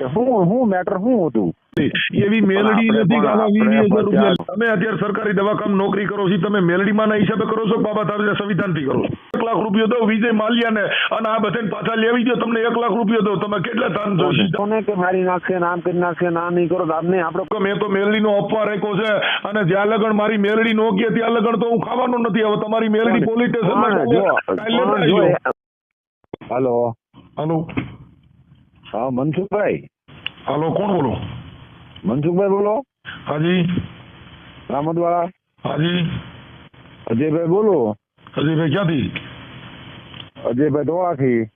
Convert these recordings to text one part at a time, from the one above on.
હું હું મેટર હું હતું? એવી મેલડી નથી કે આમાં વીસ હજાર રૂપિયા તમે અત્યારે સરકારી દવાખામ નોકરી કરો છો તમે મેલડીમાં ના હિસાબે કરો છો બાબા તારે સંવિધાનથી કરો છો? એક લાખ રૂપિયો દો વિજય માલ્યાને અને આ બધાને પાછા લેવી દો તમને એક લાખ રૂપિયો દો તમે કેટલા તાન છો? કોને? કે મારી નાખશે નામ કરી નાખશે ના નહીં કરો? આપને આપણે કે મેં તો મેલડીનો અપવા રાખ્યો છે અને જ્યાં લગન મારી મેલડી નો કે ત્યાં લગન તો હું ખાવાનો નથી. હવે તમારી મેલડી પોલીસ સ્ટેશનમાં. હલો. હાલો. હા મનસુખભાઈ. હાલો કોણ બોલો? મનસુખભાઈ બોલો. હાજી. રામદવાળા. હાજી. અજયભાઈ બોલો. અજયભાઈ ક્યાંથી? અજયભાઈ ધોળાથી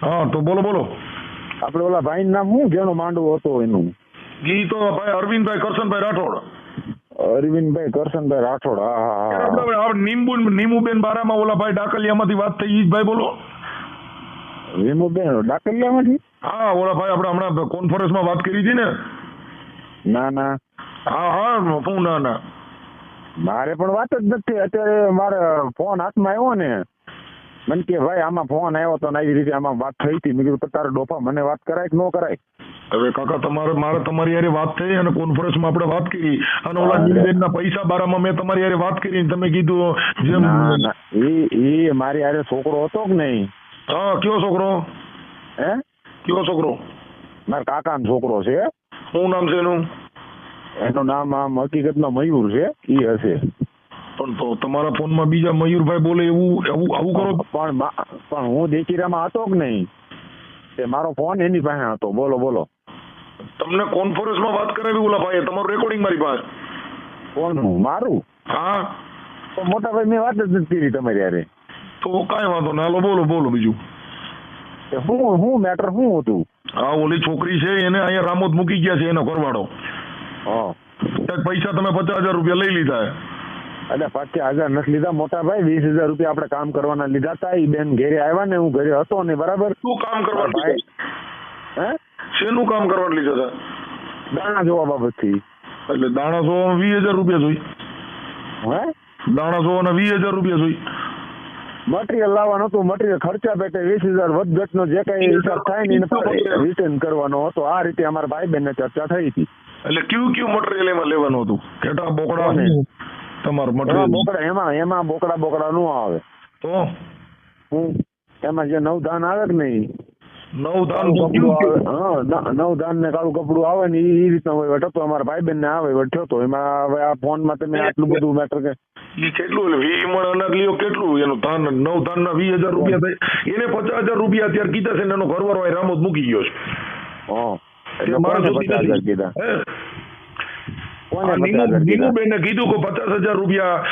હા તો બોલો બોલો. આપણે ઓલા ભાઈ નામ શું? જેનો માંડવો હતો એનું. ઈ તો ભાઈ અરવિંદભાઈ કરશનભાઈ રાઠોડ. અરવિંદભાઈ કરશનભાઈ રાઠોડ હા હા આપણે આપણે નીંબુ નીમુબેન બારામાં ઓલા ભાઈ ડાકલિયામાંથી વાત થઈ ઈ જ ભાઈ બોલો. વિમુબેન ડાકલિયામાંથી હા ઓલા ભાઈ આપણે હમણાં કોન્ફરન્સમાં વાત કરી હતી ને? ના ના. હા હા હું ના ના. મારે પણ વાત જ નથી. અત્યારે મારે ફોન હાથમાં આવ્યો ને. મને કે ભાઈ આમાં ફોન આવ્યો તો આવી રીતે આમાં વાત થઈ હતી. મેં કીધું તારે ડોફા મને વાત કરાય કે ન કરાય? હવે કાકા તમારે મારે તમારી યારે વાત થઈ અને કોન્ફરન્સમાં આપણે વાત કરી. અને ઓલા. નીલબેનના પૈસા બારામાં મેં તમારી યારે વાત કરી તમે કીધું જેમ એ મારી હારે છોકરો હતો કે નહીં? હા કયો છોકરો? હે? કયો છોકરો? મારા કાકાનો છોકરો છે. શું નામ છે એનું? એનું નામ આમ હકીકતમાં મયુર છે. ઈ હશે. પણ તો તમારા ફોનમાં બીજા મયુરભાઈ બોલે એવું એવું આવું કરો? પણ પણ હું દેખીરામાં હતો કે નહીં? તે મારો ફોન એની પાસે હતો. બોલો બોલો. તમને કોન્ફરન્સમાં વાત કરાવી ઓલા ભાઈ તમારું રેકોર્ડિંગ મારી પાસે. કોનું? મારું? હા. તો મોટા ભાઈ મેં વાત જ નથી કરી તમારી હારે. તો કાંઈ વાંધો ના હાલો બોલો બોલો બીજું. હું હું મેટર શું હતું? હા ઓલી છોકરી છે એને અહીંયા રામોદ મૂકી ગયા છે એનો કરવાડો પૈસા તમે પચાસ હજાર રૂપિયા લઈ લીધા. એટલે પચાસ હજાર નથી લીધા. મોટા ભાઈ વીસ હજાર રૂપિયા આપણે કામ કરવાના લીધા હતા. એ બેન ઘેરે આવ્યા ને હું ઘરે હતો ને બરાબર? શું કામ કરવા ભાઈ. હે? શેનું કામ કરવા લીધા હતા? દાણા જોવા બાબતથી. એટલે દાણા સો વીસ હજાર રૂપિયા જોઈ. હે? દાણા જોવાના વીસ હજાર રૂપિયા જોઈ. મટીરિયલ લાવવાનું હતું મટીરિયલ ખર્ચા પેટે વીસ હજાર વધઘટનો જે કઈ હિસાબ થાય ને એને રિટર્ન કરવાનો હતો. આ રીતે અમારા ભાઈ બેન ચર્ચા થઈ હતી. એટલે કયું કયું મટીરિયલ એમાં લેવાનું હતું? ખેટા બોકડા ને તમારું મટીરિયલ બોકડા એમાં એમાં બોકડા બોકડા નું આવે. તો? હું એમાં જે નવ ધાન આવે કે નહીં? નવ ધાન કપડું આવે. ન- નવ ધાન ને કાળું કપડું આવે ને એ રીતના વહીવટ હતો અમારા ભાઈ બેન ને આ વહીવટ થયો એમાં હવે આ ફોનમાં તમે આટલું બધું મેટર કે ઈ કેટલું એટલે વી મણ અનાજ લ્યો કેટલું? એનું ધાન નવ ધાન ના વીસ હજાર રૂપિયા થાય. એને પચાસ હજાર રૂપિયા અત્યારે કીધા છે એનો ઘરવાળો રામોદ મૂકી ગયો છે. નથી. કીધા? કે પચાસ હજાર રૂપિયા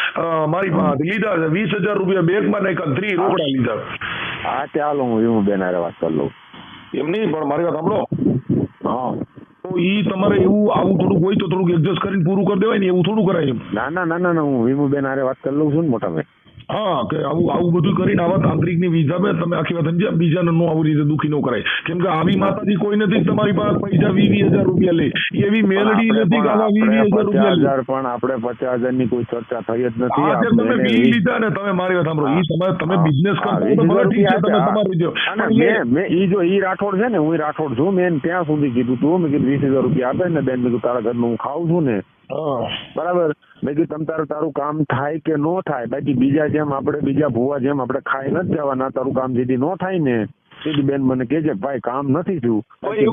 મારી પાસે લીધા છે. વીસ હજાર રૂપિયા બેંકમાં નાખ્યા ત્રી રોકડા લીધા. હા ચાલો હું વિમુ બેન વાત કરી લઉં. એમ નહીં પણ મારી વાત સાંભળો. હા. તો ઈ તમારે એવું આવું થોડુંક હોય તો થોડુંક એડજસ્ટ કરીને પૂરું કરી દેવાય ને એવું થોડું કરાય એમ. ના ના ના ના હું વિમુબેન બેન હારે વાત કરી લઉં છું ને મોટા ભાઈ હા કે આવું આવું બધું કરીને આવા તાંત્રિકની વિઝા તમે આખી વાત સમજ્યા? બીજાને નો આવી રીતે દુખી નો કરાય. કેમ કે આવી માતાજી કોઈ નથી તમારી પાસે પૈસા વીસ વીસ હજાર રૂપિયા લે. એવી મેલડી નથી કે આવા વીસ હજાર રૂપિયા પચાસ લે. હજાર પણ આપણે પચાસ હજારની કોઈ ચર્ચા થઈ જ નથી. આજે તમે વી લીધા ને તમે મારી વાત સાંભળો. ઈ તમે તમે બિઝનેસ કરો તો ભલે ઠીક છે તમે તમારું જો. મેં મેં ઈ જો ઈ રાઠોડ છે ને હું રાઠોડ છું મેં ત્યાં સુધી કીધું તું મેં કીધું વીસ હજાર રૂપિયા આપે ને બેન મેં તારા ઘરનું હું ખાઉં છું ને. બરાબર. મેં કીધું તમ તારું તારું કામ થાય કે નો થાય? બાકી બીજા જેમ આપણે બીજા ભૂવા જેમ આપણે ખાઈ નથી જવાના તારું કામ જેથી નો થાય ને સીધી બેન મને કેજે ભાઈ કામ નથી થયું.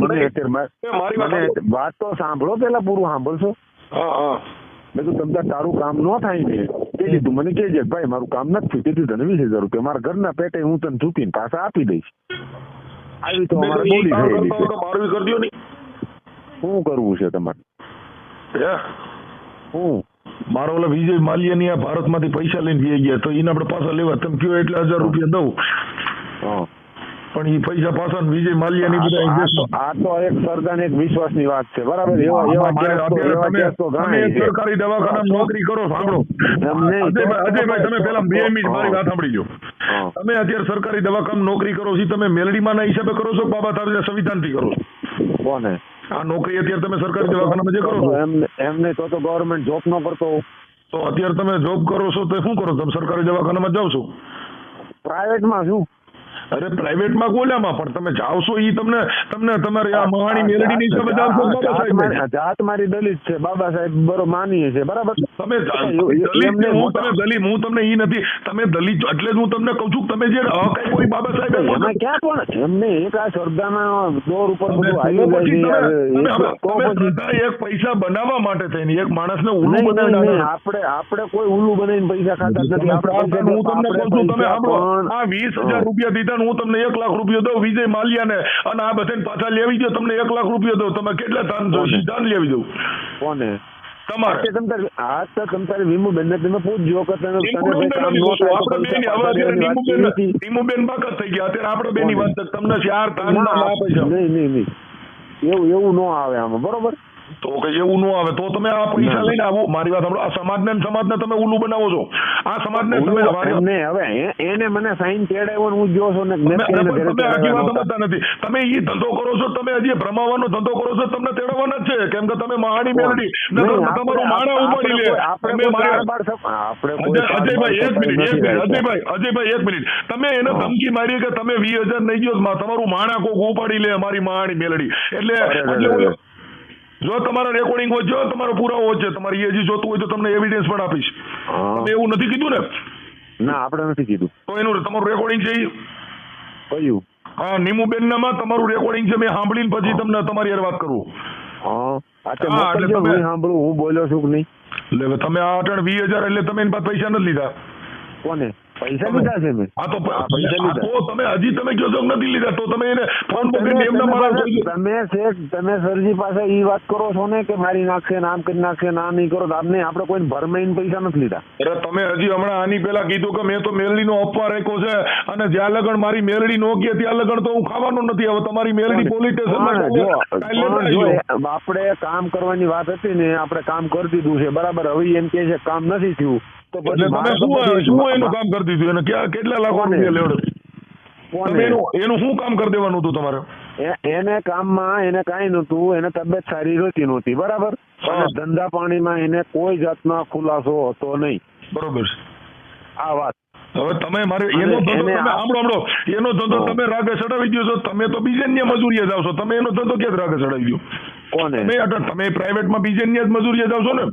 મને અત્યારે વાત તો સાંભળો પેલા પૂરું સાંભળશો? મેં કીધું તમ તાર કામ નો થાય ને તે લીધું મને કેજે ભાઈ મારું કામ નથી થયું તેથી તને વીસ હજાર રૂપિયા મારા ઘરના પેટે હું તને ચૂકીને પાછા આપી દઈશ. આવી તો અમારે બોલી થયેલી છે. શું કરવું છે તમારે? હે મારો ઓલા વિજય માલ્યાની આ ભારતમાંથી પૈસા લઈને વી ગયા. તો એને આપણે પાછા લેવા. તમે કયો એટલે હજાર રૂપિયા દઉં. પણ એ પૈસા પાછા વિજય માલ્યાની બધા આ તો- એક સરકાર એક વિશ્વાસની વાત છે. બરાબર? એવા એવા સરકારી દવાખાના નોકરી કરો સાંભળો. અજયભાઈ તમે પેલા બે મિનિટ મારી વાત સાંભળી લો તમે અત્યારે સરકારી દવાખાના નોકરી કરો છો તમે મેલડીમાં ના હિસાબે કરો છો બાબા તારે સંવિધાનથી કરો છો? કોને? આ નોકરી અત્યારે તમે સરકારી દવાખાનામાં જે કરો છો? એમ એમ નહીં તો તો ગવર્મેન્ટ જોબ નો કરતો તો અત્યારે તમે જોબ કરો છો તો શું કરો તમે સરકારી દવાખાનામાં જાઓ છો? પ્રાઇવેટમાં શું અરે પ્રાઇવેટમાં કોલામાં પણ તમે જાવશો ઈ તમને તમને તમારે આ મહાણી મેલડીની હિસાબે જાવશો બાબા જાત સાહેબ મારી- જાત મારી દલિત છે બાબા સાહેબ બરો માનીએ છે બરાબર તમે દલિત હું તમે દલિત હું તમને ઈ નથી તમે દલિત એટલે જ હું તમને કહું છું તમે જે હક કોઈ બાબા સાહેબ એમાં ક્યાં પણ એમને એક આ શ્રદ્ધાના દોર ઉપર બધું આવી જાય છે. તમે તમે એક પૈસા બનાવવા માટે થઈને એક માણસને નહીં, બનાવીને આપણે આપણે કોઈ ઉલ્લુ બનાવીને પૈસા ખાતા નથી આપણે હું તમને કહું છું તમે આ વીસ હજાર રૂપિયા દીધા ને હું તમને એક લાખ રૂપિયો દઉં વિજય માલિયાને અને આ બધાને પાછા લેવી દો તમને એક લાખ રૂપિયો દઉં. તમે કેટલા ધાન જોશી ધાન લેવી દઉં. કોને? તમારે. તમ તો તમ તમે પૂછજો કે બેની બાકાત થઈ ગયા. અત્યારે આપણે બેની વાત છે. તમને ચાર દાન ના, ના છે. નહીં નહીં નહીં. એવું એવું ન આવે આમાં. બરોબર? તો કે એવું ન આવે તો તમે આ પૈસા લઈને આવો. મારી વાત સાંભળો. આ સમાજને સમાજને તમે ઉલ્લુ બનાવો છો. આ સમાજને તમે હવે એને મને સાઈન તેડાવ્યો હું જો છો ને તમે આખી વાત સમજતા નથી. તમે એ ધંધો કરો છો તમે હજી ભ્રમાવાનો ધંધો કરો છો તમને તેડવાના જ છે. કેમ કે તમે મહાણી નહીં, તમારું માણા ઉપાડી લે. તમે અજયભાઈ એક મિનિટ એક મિનિટ. અજયભાઈ અજયભાઈ એક મિનિટ. તમે એને ધમકી મારી કે તમે વીસ હજાર નહીં ગયો તમારું માણા કોક ઉપાડી લે અમારી મહાણી મેલડી. એટલે જો તમારો રેકોર્ડિંગ હોય જો તમારો પુરાવો હોય છે તમારે એ હજી જોતું હોય તો તમને એવિડન્સ પણ આપીશ. તમે એવું નથી કીધું ને? ના આપણે નથી કીધું. તો એનું તમારું રેકોર્ડિંગ છે કયું? હા નીમુબેન નામાં તમારું રેકોર્ડિંગ છે મેં સાંભળીને પછી તમને તમારી યાર વાત કરું. હા એટલે તમે- સાંભળું હું બોલ્યો છું કે નહીં. એટલે તમે આ અટણ વીસ હજાર એટલે તમે એની પાસે પૈસા નથી લીધા. કોને? પૈસા લીધા છે મેં આ તો પૈસા લીધા. તો તમે હજી તમે કહો છો નથી લીધા તો તમે એને ફોન પકડીને એમના લો. તમે શેઠ તમે સરજી પાસે ઈ વાત કરો છો ને કે મારી નાખશે નામ કરી નાખશે ના નહીં કરો આપને આપણે કોઈ ભરમાઈને પૈસા નથી લીધા. અરે તમે હજી હમણાં આની પહેલા કીધું કે મેં તો મેલડીનો અપવા રાખ્યો છે અને જ્યાં લગન મારી મેલડી નો કહે ત્યાં લગન તો હું ખાવાનો નથી. હવે તમારી મેલડી પોલીસ આવજો. આપણે કામ કરવાની વાત હતી ને આપણે કામ કરી દીધું છે. બરાબર હવે એમ કે છે કામ નથી થયું. તમે શું શું એનું કામ કરી દીધું? એને ક્યાં કેટલા લાખો રૂપિયા લેવડો? તમે એનું એનું શું કામ કરી દેવાનું હતું તમારે? એને કામમાં એને કાંઈ નહોતું એને તબિયત સારી રહેતી નહોતી બરાબર? અને ધંધા પાણીમાં એને કોઈ જાતનો ખુલાસો હતો નહીં. બરોબર. આ વાત. હવે તમે મારે એનો ધંધો તમે એનો ધંધો તમે રાગે ચડાવી દો છો તમે તો બીજે ને મજૂરીએ જાવ છો. તમે એનો ધંધો ક્યાં રાગે ચડાવી દો કોને? તમે પ્રાઇવેટમાં બીજે જ મજૂરીએ જાવ છો ને?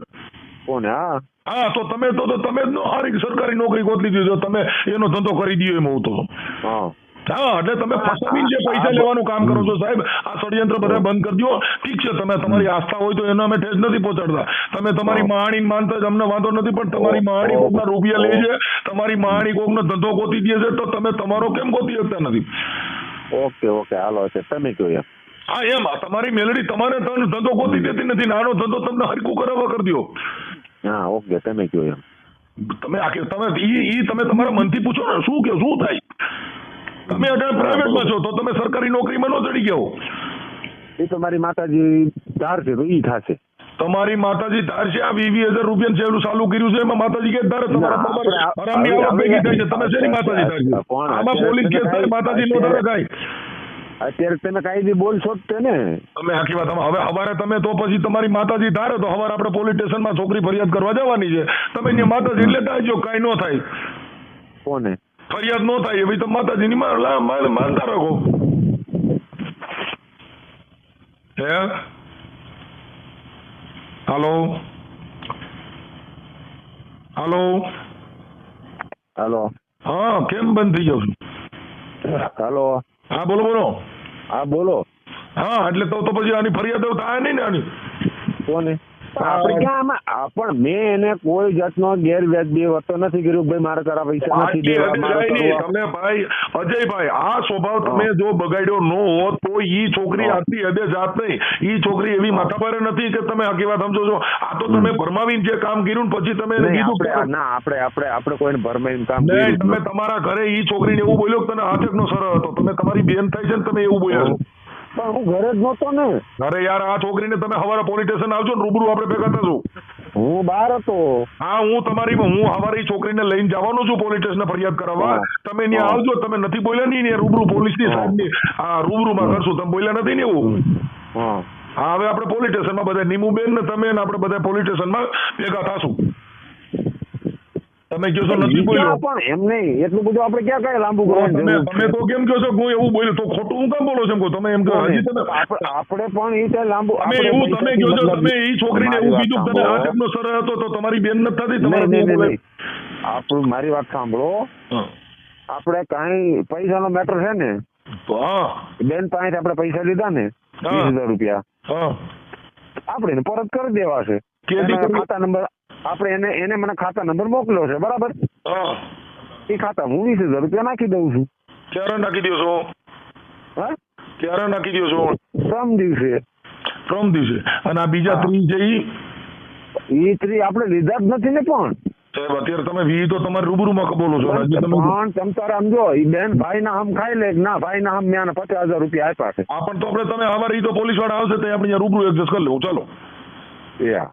કોને? હા. હા તો તમે તો તમે જ હારી સરકારી નોકરી ગોતલી દીધો. તમે એનો ધંધો કરી દો એમ હું તો. હા. એટલે તમે ફસાવીને જે પૈસા લેવાનું કામ કરો છો સાહેબ આ ષડયંત્ર બધા બંધ કરી દો. ઠીક છે તમે તમારી આસ્થા હોય તો એનો અમે ઠેસ નથી પહોંચાડતા. તમે તમારી હા. માનતા અમને વાંધો નથી પણ તમારી મહાણી કોકના રૂપિયા લે છે તમારી મહાણી કોકનો ધંધો ગોતી દે છે તો તમે તમારો કેમ ગોતી શકતા નથી? ઓકે ઓકે હાલો છે તમે કહો એમ. હા એમ તમારી મેલડી તમારે ધંધો ગોતી દેતી નથી નાનો ધંધો તમને હરકું કરાવવા કરી દો. હા ઓકે તમે કહો એમ. તમે આખી તમે ઈ ઈ તમે તમારા મનથી પૂછો ને શું કે શું થાય? તમે અત્યારે પ્રાઇવેટમાં છો તો તમે સરકારી નોકરીમાં ન ચડી ગયો. એ તો મારી માતાજી ધાર છે તો ઈ થશે. તમારી માતાજી ધાર છે આ વીવી હજાર રૂપિયા છેલ્લું ચાલુ કર્યું છે એમાં માતાજી કે ધાર તમારા હરામની આવક ભેગી થાય છે તમે શેની માતાજી ધાર છે? આમાં પોલીસ કેસ થાય માતાજી નો ધારે કાંઈ અત્યારે તમે કાયદી બોલશો જ તે ને. તમે આખી વાત હવે હવારે તમે તો પછી તમારી માતાજી ધારે તો હવારે આપણે પોલીસ સ્ટેશનમાં છોકરી ફરિયાદ કરવા જવાની છે. તમે ત્યાં માતાજી લેતા આવજો કાંઈ ન થાય. કોને? ફરિયાદ ન થાય એવી તો માતાજીની મા- મા- માનતા રાખો. હે? હાલો? હાલો? હાલો. હા કેમ બંધ થઈ જાવ છું? હાલો. હા બોલો બોલો. હા બોલો. હા એટલે તો તો પછી આની ફરિયાદ થાય નહીં ને આની. કોને? આપણે ક્યાં આમાં પણ મેં એને કોઈ જાતનો ગેરવ્યાજબી હોતો નથી કર્યું ભાઈ મારે તારા પૈસા નથી દેવા. તમે ભાઈ અજયભાઈ આ સ્વભાવ તમે જો બગાડ્યો ન હોત તો ઈ છોકરી. આટલી હદે જાત નહીં. ઈ છોકરી એવી માથાભારે નથી કે તમે આખી વાત સમજો છો. આ તો તમે ભરમાવીને જે કામ કર્યું ને પછી તમે કીધું ના આપણે આપણે આપણે કોઈને ભરમાવીને કામ કર્યું તમે તમારા ઘરે ઈ છોકરીને એવું બોલ્યો કે તને હાથેકનો સર હતો. તમે તમારી બેન થાય છે ને તમે એવું બોલ્યા છો. પણ હું ઘરે જ નહોતો ને. અરે યાર આ છોકરીને તમે હવારે પોલીસ સ્ટેશન આવજો ને રૂબરૂ આપણે ભેગા થશું. હું બહાર હતો. હા હું તમારી હું હવારે છોકરીને લઈને જવાનો છું પોલીસ સ્ટેશન ફરિયાદ કરાવવા. તમે ત્યાં આવજો તમે નથી બોલ્યા નહીં ને રૂબરૂ પોલીસની સાહેબ સાહેબની. હા રૂબરૂમાં કરશું. તમે બોલ્યા નથી ને એવું? હા. હા હવે આપણે પોલીસ સ્ટેશનમાં બધા નીમુબેન ને તમે ને આપણે બધા પોલીસ સ્ટેશનમાં ભેગા થાશું. તમે કહો છો નથી બોલ્યો? પણ એમ નહીં એટલું બધું આપણે ક્યાં કઈ લાંબુ તમે તમે તો કેમ કહો છો? હું એવું બોલ્યો તો ખોટું હું કેમ બોલો છો એમ કહો? તમે એમ કહો હજી તમે આપણે પણ એ તો લાંબુ અમે એવું તમે કહો છો તમે એ છોકરીને એવું કીધું તમે આ. ટાઈપનો સર હતો તો તમારી બેન નથી થતી? તમારે. આપણું મારી વાત સાંભળો. આપણે કાંઈ પૈસાનો મેટર છે ને? બેન પાસે આપણે પૈસા લીધા ને. વીસ હજાર રૂપિયા. હા. આપણે પરત કરી દેવા છે? ખાતા નંબર આપણે એને એને મને ખાતા નંબર મોકલ્યો છે બરાબર? એ ખાતા હું વીસ હજાર રૂપિયા નાખી દઉં છું. ક્યારે નાખી દો છો? હા? ક્યારે નાખી દો છો? ત્રણ દિવસે. ત્રણ દિવસે. અને આ બીજા ત્રીસ છે ઈ? ઈ ત્રી આપણે લીધા જ નથી ને પણ. સાહેબ અત્યારે તમે વી તો તમારે રૂબરૂમાં બોલો છો પણ તમ તારે સમજો ઈ બેન ભાઈ ના આમ ખાઈ લે ના ભાઈ ના આમ મેં પચાસ હજાર રૂપિયા આપ્યા છે. આ પણ તો આપણે તમે અમારે ઈ તો પોલીસવાળા આવશે તો આપણે રૂબરૂ એડજસ્ટ કરી લેવું. ચાલો. એ હા.